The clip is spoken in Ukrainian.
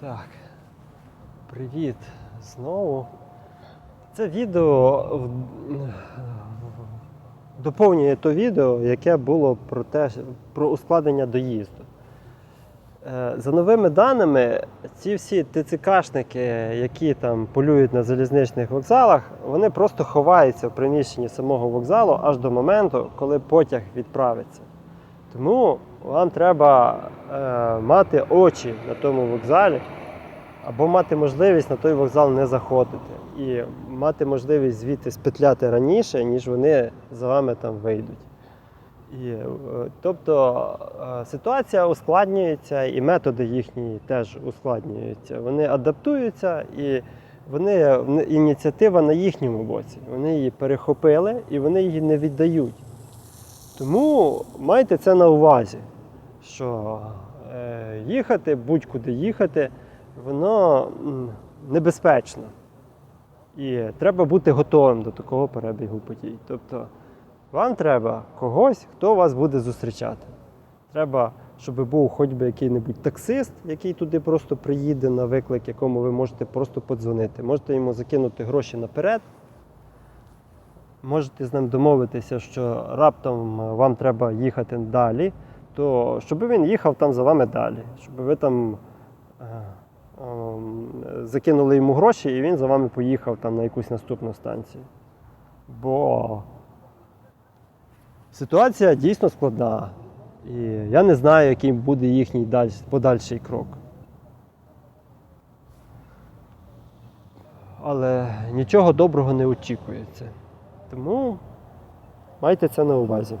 Так, привіт знову. Це відео доповнює то відео, яке було про те, про ускладнення доїзду. Е, За новими даними, ці всі ТЦКшники, які там полюють на залізничних вокзалах, вони просто ховаються в приміщенні самого вокзалу аж до моменту, коли потяг відправиться. Тому вам треба мати очі на тому вокзалі, або мати можливість на той вокзал не заходити. І мати можливість звідти спетляти раніше, ніж вони за вами там вийдуть. І, е, тобто е, ситуація ускладнюється, і методи їхні теж ускладнюються. Вони адаптуються і вони, ініціатива на їхньому боці. Вони її перехопили і вони її не віддають. Тому майте це на увазі, що е, їхати, будь-куди їхати, воно небезпечно. І треба бути готовим до такого перебігу подій. Тобто вам треба когось, хто вас буде зустрічати. Треба, щоб був хоч би який-небудь таксист, який туди просто приїде на виклик, якому ви можете просто подзвонити. Можете йому закинути гроші наперед. Можете з ним домовитися, що раптом е, вам треба їхати далі, то щоб він їхав там за вами далі, щоб ви там е, ем, закинули йому гроші і він за вами поїхав там на якусь наступну станцію. Бо ситуація дійсно складна. І я не знаю, який буде їхній даль- подальший крок. Але нічого доброго не очікується. Тому майте це на увазі.